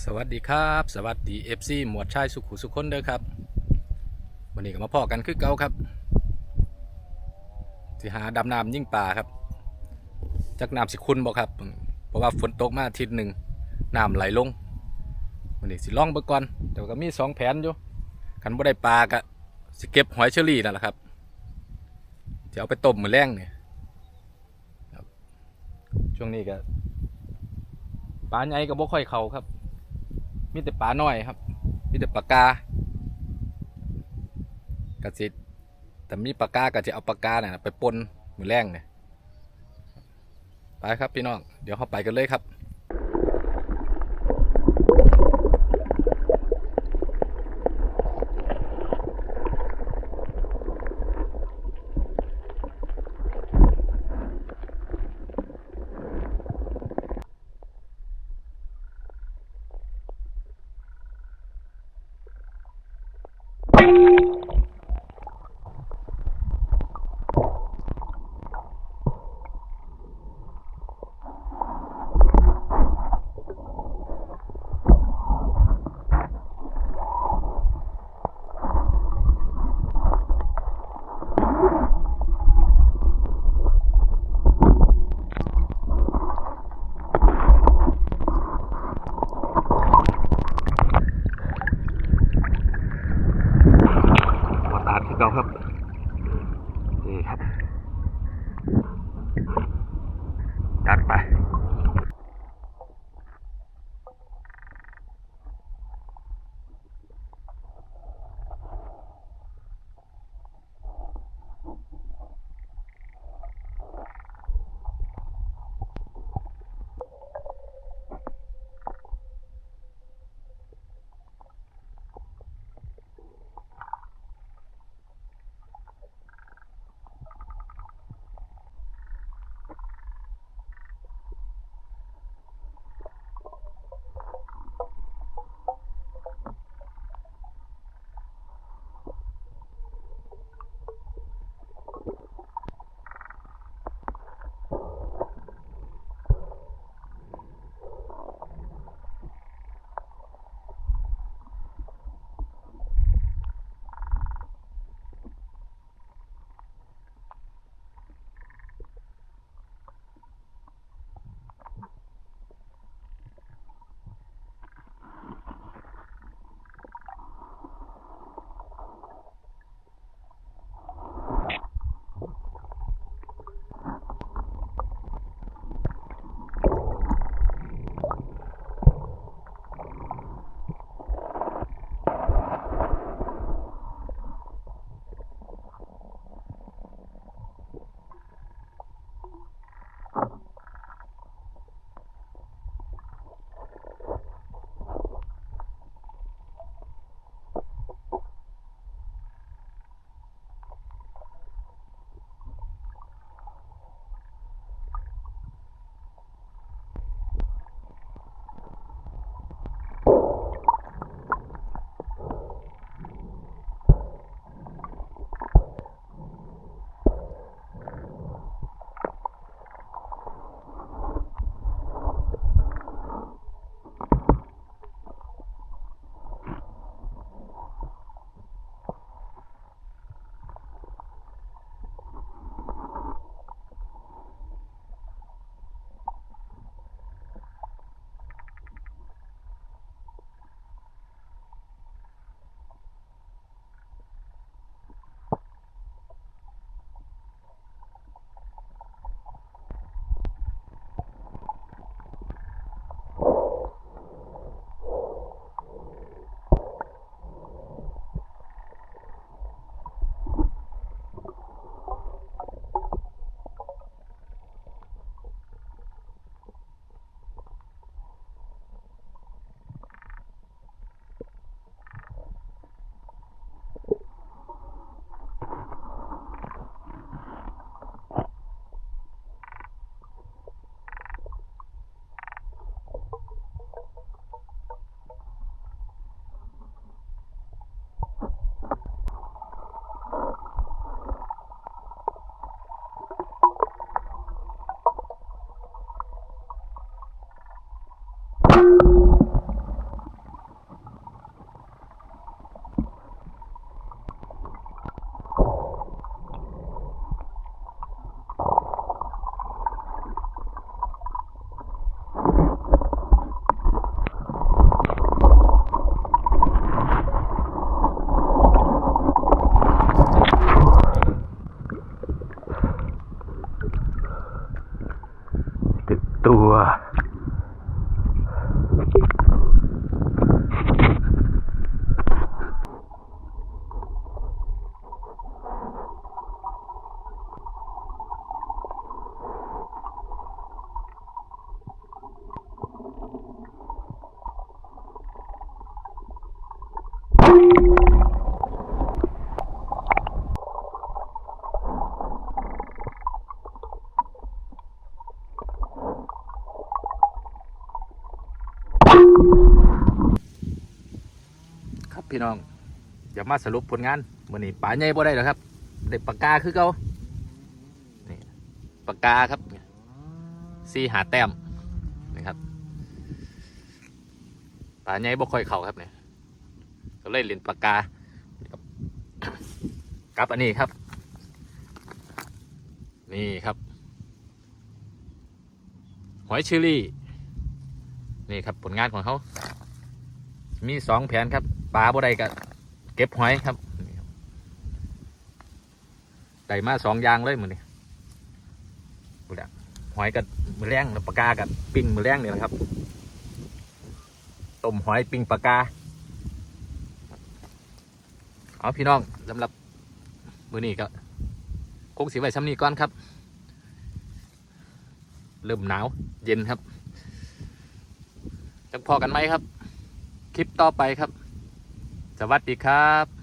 สวัสดีครับ สวัสดี FC หมวดชายสุขุสุขคนเด้อครับวันนี้ก็มาพอกันคือเก่าครับที่หาดำน้ำยิ่งป่าครับจักน้ำสิคุณบอกครับ เพราะว่าฝนตกมาอาทิตย์หนึ่งน้ำไหลลงวันนี้สิล่องเบิกก่อนแต่ว่าก็มีสองแผนอยู่คันบ่ได้ปลาก็สิเก็บหอยเชอรี่นั่นแหละครับจะเอาไปต้มมือแรงเนี่ยครับช่วงนี้ก็ปลาใหญ่ก็บ่ค่อยเข้าครับ มีแต่ปลาหน่อยครับ มีแต่ปลากากระสิแต่มีปลากากะจะเอาปลากาเนี่ยไปปนมือแรงเนี่ยไปครับพี่น้อง เดี๋ยวเข้าไปกันเลยครับ เก่าครับนี่ครับ พี่น้องเดี๋ยวมาสรุปผลงานวันนี้ป่าใหญ่บ่ได้หรอครับได้ปากกาคือเก่านี่ปากกาครับสี่หาแต้มนะครับป่าใหญ่บ่ค่อยเข้าครับเนี่ยก็เลยเล่นปากกากับกับอันนี้ครับ นี่ครับ หอยเชอรี่ นี่ครับผลงานของเขา มีสองแผนครับ ปลาบ่ได้ก็เก็บหอยครับได้มาสองอย่างเลยมือนี้ดูดหอยกับมือแรงแล้วปลากากับปิ้งมือแรงเนี่แหละครับต้มหอยปิ้งปลากาเอาพี่น้องสำหรับมือนี้ก็คงสีไว้ซ้ำนี้ก่อนครับ เริ่มหนาวเย็นครับจะพอกันไหมครับ คลิปต่อไปครับ สวัสดีครับ